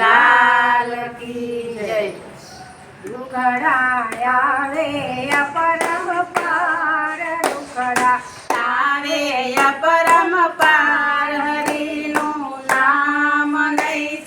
લાલ કી જય લુખડાયા રે પરમ પાર લુખડા તારે પરમ પાર હરિનું નામ નહીં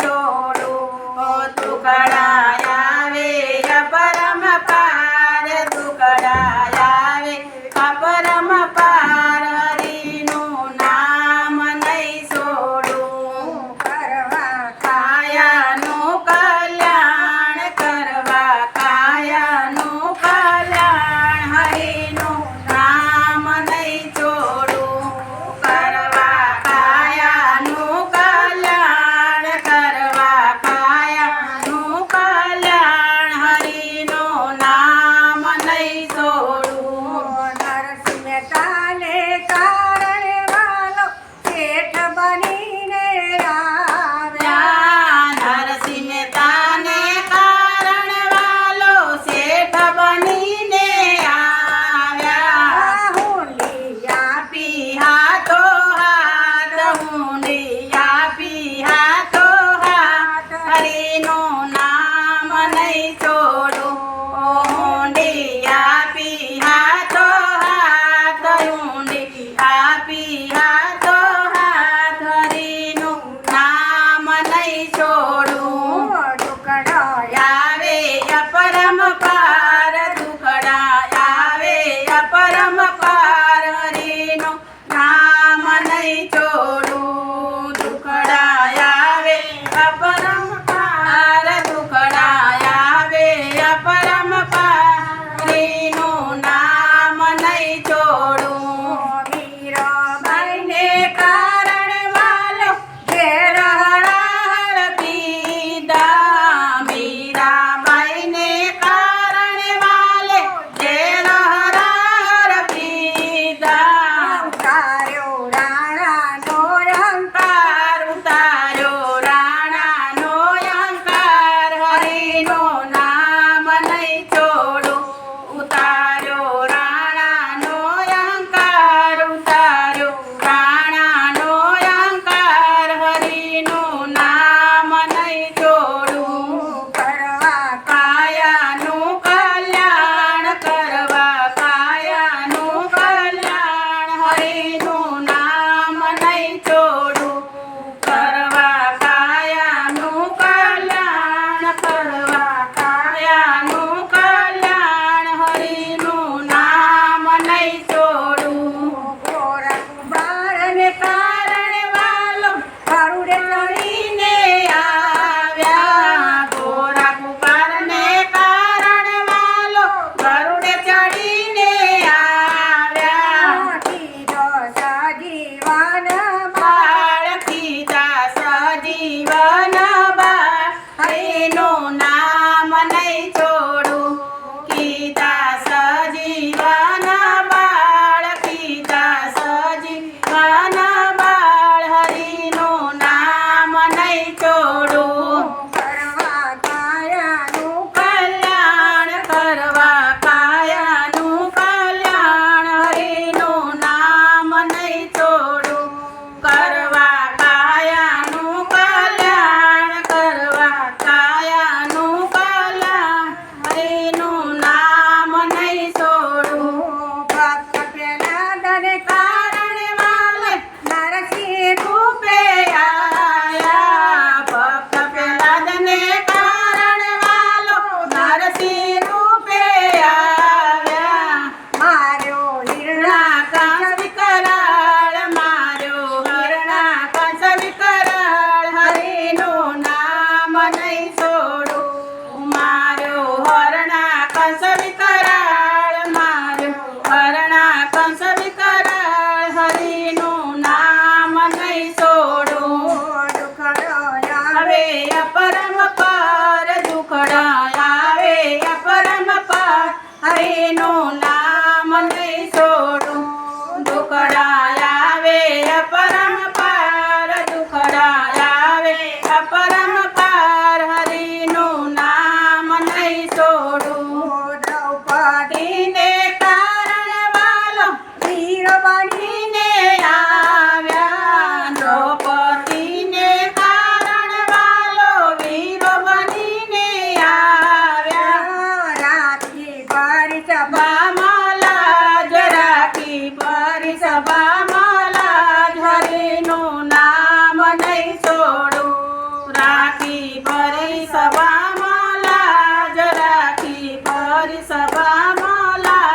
સભા માલા જરાકી મારી સભા માલા હરિનું નામ નહીં છોડું રાખી ભરી સભા માલા જરાકી ભરી સભા માલા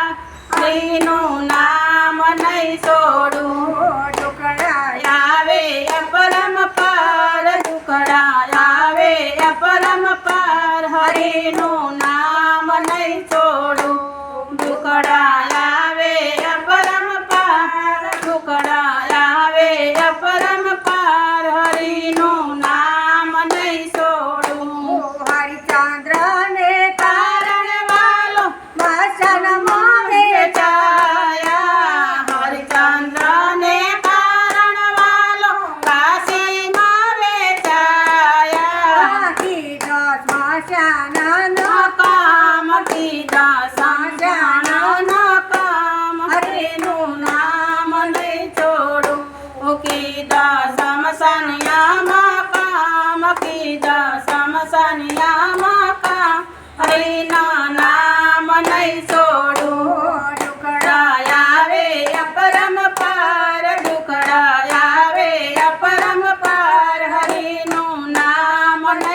હરિનું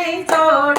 નામ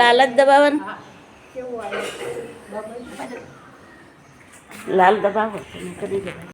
લાલ જ દબાવવાનું લાલ દબાવો કરી દો